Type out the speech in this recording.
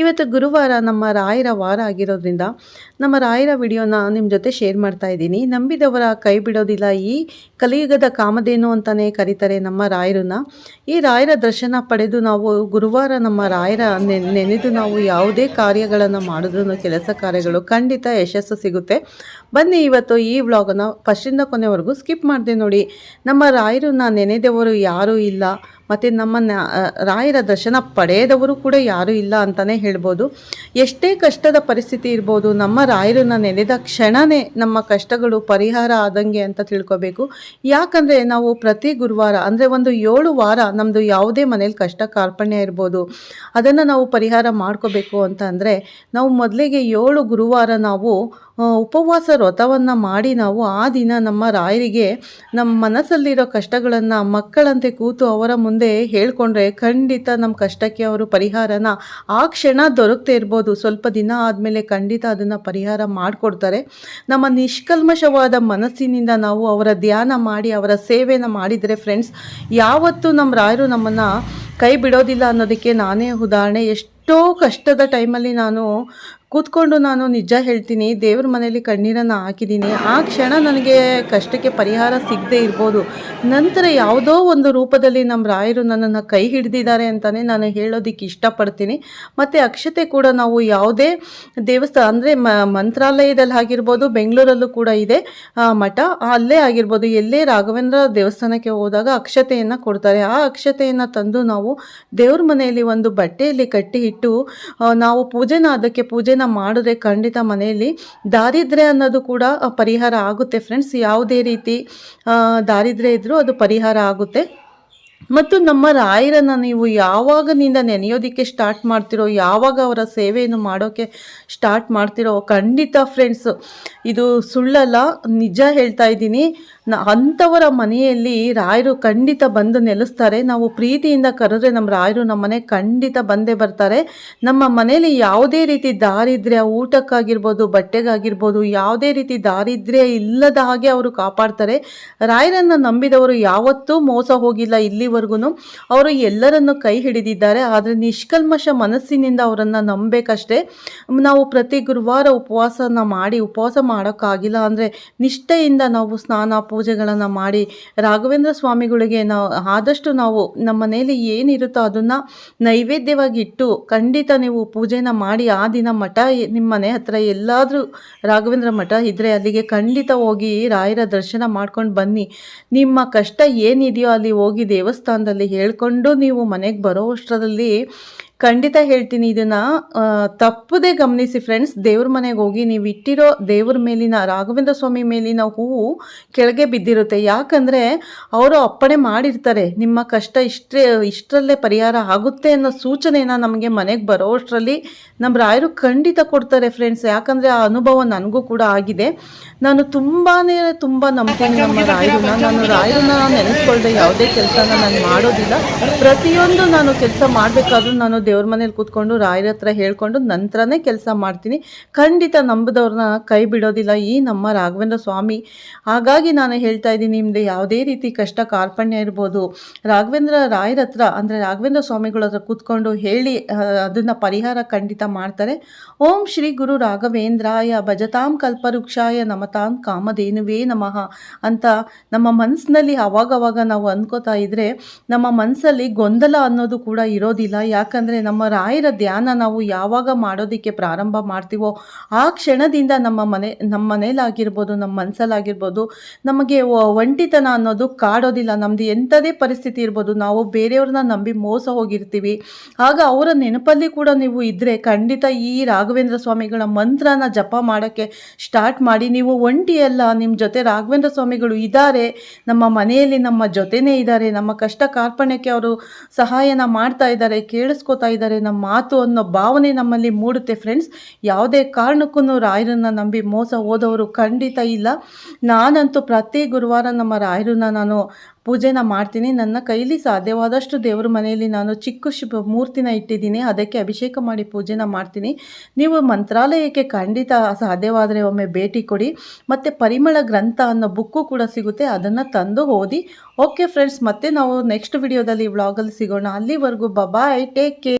ಇವತ್ತು ಗುರುವಾರ ನಮ್ಮ ರಾಯರ ವಾರ ಆಗಿರೋದ್ರಿಂದ ನಮ್ಮ ರಾಯರ ವಿಡಿಯೋನ ನಿಮ್ಮ ಜೊತೆ ಶೇರ್ ಮಾಡ್ತಾ ಇದ್ದೀನಿ. ನಂಬಿದವರ ಕೈ ಬಿಡೋದಿಲ್ಲ. ಈ ಕಲಿಯುಗದ ಕಾಮಧೇನು ಅಂತಲೇ ಕರೀತಾರೆ ನಮ್ಮ ರಾಯರನ್ನ. ಈ ರಾಯರ ದರ್ಶನ ಪಡೆದು ನಾವು ಗುರುವಾರ ನಮ್ಮ ರಾಯರ ನೆನೆದು ನಾವು ಯಾವುದೇ ಕಾರ್ಯಗಳನ್ನು ಮಾಡಿದ್ರೂ ಕೆಲಸ ಕಾರ್ಯಗಳು ಖಂಡಿತ ಯಶಸ್ಸು ಸಿಗುತ್ತೆ. ಬನ್ನಿ ಇವತ್ತು ಈ ವ್ಲಾಗನ್ನು ಫಸ್ಟಿಂದ ಕೊನೆವರೆಗೂ ಸ್ಕಿಪ್ ಮಾಡಿದೆ ನೋಡಿ. ನಮ್ಮ ರಾಯರನ್ನ ನೆನೆದವರು ಯಾರೂ ಇಲ್ಲ. ಮತ್ತು ನಮ್ಮ ರಾಯರ ದರ್ಶನ ಪಡೆಯದವರು ಕೂಡ ಯಾರೂ ಇಲ್ಲ ಅಂತಲೇ ಹೇಳ್ಬೋದು. ಎಷ್ಟೇ ಕಷ್ಟದ ಪರಿಸ್ಥಿತಿ ಇರ್ಬೋದು, ನಮ್ಮ ರಾಯರನ್ನ ನೆನೆದ ಕ್ಷಣನೇ ನಮ್ಮ ಕಷ್ಟಗಳು ಪರಿಹಾರ ಆದಂಗೆ ಅಂತ ತಿಳ್ಕೊಬೇಕು. ಯಾಕಂದರೆ ನಾವು ಪ್ರತಿ ಗುರುವಾರ, ಅಂದರೆ ಒಂದು ಏಳು ವಾರ ನಮ್ಮದು ಯಾವುದೇ ಮನೇಲಿ ಕಷ್ಟ ಕಾರ್ಪಣ್ಯ ಇರ್ಬೋದು, ಅದನ್ನು ನಾವು ಪರಿಹಾರ ಮಾಡ್ಕೋಬೇಕು ಅಂತ ಅಂದರೆ ನಾವು ಮೊದಲಿಗೆ ಏಳು ಗುರುವಾರ ನಾವು ಉಪವಾಸ ವ್ರತವನ್ನು ಮಾಡಿ ನಾವು ಆ ದಿನ ನಮ್ಮ ರಾಯರಿಗೆ ನಮ್ಮ ಮನಸ್ಸಲ್ಲಿರೋ ಕಷ್ಟಗಳನ್ನು ಮಕ್ಕಳಂತೆ ಕೂತು ಅವರ ಮುಂದೆ ಹೇಳ್ಕೊಂಡ್ರೆ ಖಂಡಿತ ನಮ್ಮ ಕಷ್ಟಕ್ಕೆ ಅವರು ಪರಿಹಾರನ ಆ ಕ್ಷಣ ದೊರಕದೇ ಇರ್ಬೋದು. ಸ್ವಲ್ಪ ದಿನ ಆದಮೇಲೆ ಖಂಡಿತ ಅದನ್ನು ಪರಿಹಾರ ಮಾಡಿಕೊಡ್ತಾರೆ. ನಮ್ಮ ನಿಷ್ಕಲ್ಮಶವಾದ ಮನಸ್ಸಿನಿಂದ ನಾವು ಅವರ ಧ್ಯಾನ ಮಾಡಿ, ಅವರ ಸೇವೆನ ಮಾಡಿದರೆ ಫ್ರೆಂಡ್ಸ್ ಯಾವತ್ತೂ ನಮ್ಮ ರಾಯರು ನಮ್ಮನ್ನು ಕೈ ಬಿಡೋದಿಲ್ಲ ಅನ್ನೋದಕ್ಕೆ ನಾನೇ ಉದಾಹರಣೆ. ಎಷ್ಟೋ ಕಷ್ಟದ ಟೈಮಲ್ಲಿ ನಾನು ಕೂತ್ಕೊಂಡು ನಾನು ನಿಜ ಹೇಳ್ತೀನಿ, ದೇವ್ರ ಮನೆಯಲ್ಲಿ ಕಣ್ಣೀರನ್ನು ಹಾಕಿದ್ದೀನಿ. ಆ ಕ್ಷಣ ನನಗೆ ಕಷ್ಟಕ್ಕೆ ಪರಿಹಾರ ಸಿಗದೆ ಇರ್ಬೋದು. ನಂತರ ಯಾವುದೋ ಒಂದು ರೂಪದಲ್ಲಿ ನಮ್ಮ ರಾಯರು ನನ್ನನ್ನು ಕೈ ಹಿಡಿದಿದ್ದಾರೆ ಅಂತಲೇ ನಾನು ಹೇಳೋದಕ್ಕೆ ಇಷ್ಟಪಡ್ತೀನಿ. ಮತ್ತು ಅಕ್ಷತೆ ಕೂಡ ನಾವು ಯಾವುದೇ ದೇವಸ್ಥಾನ, ಅಂದರೆ ಮಂತ್ರಾಲಯದಲ್ಲಿ ಆಗಿರ್ಬೋದು, ಬೆಂಗಳೂರಲ್ಲೂ ಕೂಡ ಇದೆ. ಮಠ ಅಲ್ಲೇ ಆಗಿರ್ಬೋದು. ಎಲ್ಲೇ ರಾಘವೇಂದ್ರ ದೇವಸ್ಥಾನಕ್ಕೆ ಹೋದಾಗ ಅಕ್ಷತೆಯನ್ನು ಕೊಡ್ತಾರೆ. ಆ ಅಕ್ಷತೆಯನ್ನು ತಂದು ನಾವು ದೇವ್ರ ಮನೆಯಲ್ಲಿ ಒಂದು ಬಟ್ಟೆಯಲ್ಲಿ ಕಟ್ಟಿ ಇಟ್ಟು ನಾವು ಪೂಜೆನ, ಅದಕ್ಕೆ ಪೂಜೆನ ಮಾಡಿದ್ರೆ ಖಂಡಿತ ಮನೆಯಲ್ಲಿ ದಾರಿದ್ರ್ಯ ಅನ್ನೋದು ಕೂಡ ಪರಿಹಾರ ಆಗುತ್ತೆ. ಫ್ರೆಂಡ್ಸ್ ಯಾವುದೇ ರೀತಿ ದಾರಿದ್ರ್ಯ ಇದ್ದರೂ ಅದು ಪರಿಹಾರ ಆಗುತ್ತೆ. ಮತ್ತು ನಮ್ಮ ರಾಯರನ್ನು ನೀವು ಯಾವಾಗನಿಂದ ನೆನೆಯೋದಕ್ಕೆ ಸ್ಟಾರ್ಟ್ ಮಾಡ್ತಿರೋ, ಯಾವಾಗ ಅವರ ಸೇವೆಯನ್ನು ಮಾಡೋಕ್ಕೆ ಸ್ಟಾರ್ಟ್ ಮಾಡ್ತಿರೋ ಖಂಡಿತ ಫ್ರೆಂಡ್ಸ್ ಇದು ಸುಳ್ಳಲ್ಲ, ನಿಜ ಹೇಳ್ತಾ ಇದ್ದೀನಿ. ಅಂಥವರ ಮನೆಯಲ್ಲಿ ರಾಯರು ಖಂಡಿತ ಬಂದು ನೆಲೆಸ್ತಾರೆ. ನಾವು ಪ್ರೀತಿಯಿಂದ ಕರೆದ್ರೆ ನಮ್ಮ ರಾಯರು ನಮ್ಮ ಮನೆ ಖಂಡಿತ ಬಂದೇ ಬರ್ತಾರೆ. ನಮ್ಮ ಮನೆಯಲ್ಲಿ ಯಾವುದೇ ರೀತಿ ದಾರಿದ್ರ್ಯ ಊಟಕ್ಕಾಗಿರ್ಬೋದು, ಬಟ್ಟೆಗಾಗಿರ್ಬೋದು, ಯಾವುದೇ ರೀತಿ ದಾರಿದ್ರ್ಯ ಇಲ್ಲದ ಹಾಗೆ ಅವರು ಕಾಪಾಡ್ತಾರೆ. ರಾಯರನ್ನು ನಂಬಿದವರು ಯಾವತ್ತೂ ಮೋಸ ಹೋಗಿಲ್ಲ. ಇಲ್ಲಿವರೆಗೂ ಅವರು ಎಲ್ಲರನ್ನು ಕೈ ಹಿಡಿದಿದ್ದಾರೆ, ಆದರೆ ನಿಷ್ಕಲ್ಮಶ ಮನಸ್ಸಿನಿಂದ ಅವರನ್ನು ನಂಬಬೇಕಷ್ಟೇ ನಾವು ಪ್ರತಿ ಗುರುವಾರ ಉಪವಾಸನ ಮಾಡಿ, ಉಪವಾಸ ಮಾಡೋಕ್ಕಾಗಿಲ್ಲ ಅಂದರೆ ನಿಷ್ಠೆಯಿಂದ ನಾವು ಸ್ನಾನ ಪೂಜೆಗಳನ್ನು ಮಾಡಿ ರಾಘವೇಂದ್ರ ಸ್ವಾಮಿಗಳಿಗೆ ನಾವು ಆದಷ್ಟು ನಾವು ನಮ್ಮ ಮನೆಯಲ್ಲಿ ಏನಿರುತ್ತೋ ಅದನ್ನು ನೈವೇದ್ಯವಾಗಿ ಇಟ್ಟು ಖಂಡಿತ ನೀವು ಪೂಜೆನ ಮಾಡಿ, ಆ ದಿನ ಮಠ, ನಿಮ್ಮ ಮನೆ ಹತ್ರ ಎಲ್ಲಾದರೂ ರಾಘವೇಂದ್ರ ಮಠ ಇದ್ದರೆ ಅಲ್ಲಿಗೆ ಖಂಡಿತ ಹೋಗಿ ರಾಯರ ದರ್ಶನ ಮಾಡ್ಕೊಂಡು ಬನ್ನಿ. ನಿಮ್ಮ ಕಷ್ಟ ಏನಿದೆಯೋ ಅಲ್ಲಿ ಹೋಗಿ ದೇವಸ್ಥಾನದಲ್ಲಿ ಹೇಳ್ಕೊಂಡು ನೀವು ಮನೆಗೆ ಬರೋ ಅಷ್ಟರಲ್ಲಿ ಖಂಡಿತ ಹೇಳ್ತೀನಿ ಇದನ್ನು ತಪ್ಪದೇ ಗಮನಿಸಿ ಫ್ರೆಂಡ್ಸ್ ದೇವ್ರ ಮನೆಗೆ ಹೋಗಿ ನೀವು ಇಟ್ಟಿರೋ ದೇವ್ರ ಮೇಲಿನ, ರಾಘವೇಂದ್ರ ಸ್ವಾಮಿ ಮೇಲಿನ ಹೂವು ಕೆಳಗೆ ಬಿದ್ದಿರುತ್ತೆ. ಯಾಕಂದರೆ ಅವರು ಅಪ್ಪಣೆ ಮಾಡಿರ್ತಾರೆ. ನಿಮ್ಮ ಕಷ್ಟ ಇಷ್ಟೇ, ಇಷ್ಟರಲ್ಲೇ ಪರಿಹಾರ ಆಗುತ್ತೆ ಅನ್ನೋ ಸೂಚನೆನ ನಮಗೆ ಮನೆಗೆ ಬರೋ ಅಷ್ಟರಲ್ಲಿ ನಮ್ಮ ರಾಯರು ಖಂಡಿತ ಕೊಡ್ತಾರೆ ಫ್ರೆಂಡ್ಸ್ ಯಾಕಂದರೆ ಆ ಅನುಭವ ನನಗೂ ಕೂಡ ಆಗಿದೆ. ನಾನು ತುಂಬಾ ತುಂಬ ನಂಬ್ತೀನಿ ನಮ್ಮ ರಾಯರನ್ನ, ನಾನು ರಾಯರನ್ನ ನೆನೆಸ್ಕೊಳ್ದೆ ಯಾವುದೇ ಕೆಲಸನ ನಾನು ಮಾಡೋದಿಲ್ಲ. ಪ್ರತಿಯೊಂದು ನಾನು ಕೆಲಸ ಮಾಡಬೇಕಾದ್ರೂ ನಾನು ದೇವ್ರ ಮನೇಲಿ ಕೂತ್ಕೊಂಡು ರಾಯರ ಹತ್ರ ಹೇಳ್ಕೊಂಡು ನಂತರನೇ ಕೆಲಸ ಮಾಡ್ತೀನಿ. ಖಂಡಿತ ನಂಬಿದವ್ರನ್ನ ಕೈ ಬಿಡೋದಿಲ್ಲ. ಈ ನಮ್ಮ ರಾಘವೇಂದ್ರ ಸ್ವಾಮಿ. ಹಾಗಾಗಿ ನಾನು ಹೇಳ್ತಾ ಇದ್ದೀನಿ ನಿಮ್ಮದು ಯಾವುದೇ ರೀತಿ ಕಷ್ಟ ಕಾರ್ಪಣ್ಯ ಇರ್ಬೋದು. ರಾಘವೇಂದ್ರ ರಾಯರ ಹತ್ರ, ಅಂದರೆ ರಾಘವೇಂದ್ರ ಸ್ವಾಮಿಗಳ ಹತ್ರ ಕೂತ್ಕೊಂಡು ಹೇಳಿ ಅದನ್ನು ಪರಿಹಾರ ಖಂಡಿತ ಮಾಡ್ತಾರೆ. ಓಂ ಶ್ರೀ ಗುರು ರಾಘವೇಂದ್ರಾಯ ಭಜತಾಂ ಕಲ್ಪವೃಕ್ಷಾಯ ನಮತಾಂ ಕಾಮಧೇನುವೇ ನಮಃ ಅಂತ ನಮ್ಮ ಮನಸ್ಸಿನಲ್ಲಿ ಅವಾಗವಾಗ ನಾವು ಅಂದ್ಕೋತಾ ಇದ್ರೆ ನಮ್ಮ ಮನಸ್ಸಲ್ಲಿ ಗೊಂದಲ ಅನ್ನೋದು ಕೂಡ ಇರೋದಿಲ್ಲ. ಯಾಕಂದರೆ ನಮ್ಮ ರಾಯರ ಧ್ಯಾನ ನಾವು ಯಾವಾಗ ಮಾಡೋದಕ್ಕೆ ಪ್ರಾರಂಭ ಮಾಡ್ತೀವೋ ಆ ಕ್ಷಣದಿಂದ ನಮ್ಮ ಮನೆ, ನಮ್ಮ ಮನೇಲಾಗಿರ್ಬೋದು ನಮ್ಮ ಮನಸ್ಸಲ್ಲಾಗಿರ್ಬೋದು ನಮಗೆ ಒಂಟಿತನ ಅನ್ನೋದು ಕಾಡೋದಿಲ್ಲ. ನಮ್ಮದು ಎಂಥದೇ ಪರಿಸ್ಥಿತಿ ಇರ್ಬೋದು, ನಾವು ಬೇರೆಯವ್ರನ್ನ ನಂಬಿ ಮೋಸ ಹೋಗಿರ್ತೀವಿ. ಆಗ ಅವರ ನೆನಪಲ್ಲಿ ಕೂಡ ನೀವು ಇದ್ದರೆ ಖಂಡಿತ ಈ ರಾಘವೇಂದ್ರ ಸ್ವಾಮಿಗಳ ಮಂತ್ರನ ಜಪ ಮಾಡೋಕ್ಕೆ ಸ್ಟಾರ್ಟ್ ಮಾಡಿ. ನೀವು ಒಂಟಿಯಲ್ಲ, ನಿಮ್ಮ ಜೊತೆ ರಾಘವೇಂದ್ರ ಸ್ವಾಮಿಗಳು ಇದ್ದಾರೆ, ನಮ್ಮ ಮನೆಯಲ್ಲಿ ನಮ್ಮ ಜೊತೆನೇ ಇದ್ದಾರೆ, ನಮ್ಮ ಕಷ್ಟ ಕಾರ್ಪಣ್ಯಕ್ಕೆ ಅವರು ಸಹಾಯನ ಮಾಡ್ತಾ ಇದ್ದಾರೆ, ಕೇಳಿಸ್ಕೊತಾ ಇದ್ದಾರೆ, ನಮ್ಮ ಮಾತು ಅನ್ನೋ ಭಾವನೆ ನಮ್ಮಲ್ಲಿ ಮೂಡುತ್ತೆ ಫ್ರೆಂಡ್ಸ್ ಯಾವುದೇ ಕಾರಣಕ್ಕೂ ರಾಯರನ್ನ ನಂಬಿ ಮೋಸ ಹೋದವರು ಖಂಡಿತ ಇಲ್ಲ. ನಾನಂತೂ ಪ್ರತಿ ಗುರುವಾರ ನಮ್ಮ ರಾಯರನ್ನ ನಾನು ಪೂಜೆನ ಮಾಡ್ತೀನಿ. ನನ್ನ ಕೈಲಿ ಸಾಧ್ಯವಾದಷ್ಟು ದೇವ್ರ ಮನೆಯಲ್ಲಿ ನಾನು ಚಿಕ್ಕ ಶುಭ ಮೂರ್ತಿನ ಇಟ್ಟಿದ್ದೀನಿ. ಅದಕ್ಕೆ ಅಭಿಷೇಕ ಮಾಡಿ ಪೂಜೆನ ಮಾಡ್ತೀನಿ. ನೀವು ಮಂತ್ರಾಲಯಕ್ಕೆ ಖಂಡಿತ ಸಾಧ್ಯವಾದರೆ ಒಮ್ಮೆ ಭೇಟಿ ಕೊಡಿ. ಮತ್ತು ಪರಿಮಳ ಗ್ರಂಥ ಅನ್ನೋ ಬುಕ್ಕು ಕೂಡ ಸಿಗುತ್ತೆ. ಅದನ್ನು ತಂದು ಓದಿ. ಓಕೆ ಫ್ರೆಂಡ್ಸ್ ಮತ್ತೆ ನಾವು ನೆಕ್ಸ್ಟ್ ವಿಡಿಯೋದಲ್ಲಿ ವ್ಲಾಗಲ್ಲಿ ಸಿಗೋಣ. ಅಲ್ಲಿವರೆಗೂ ಬಾಯ್ ಟೇಕ್ ಕೇರ್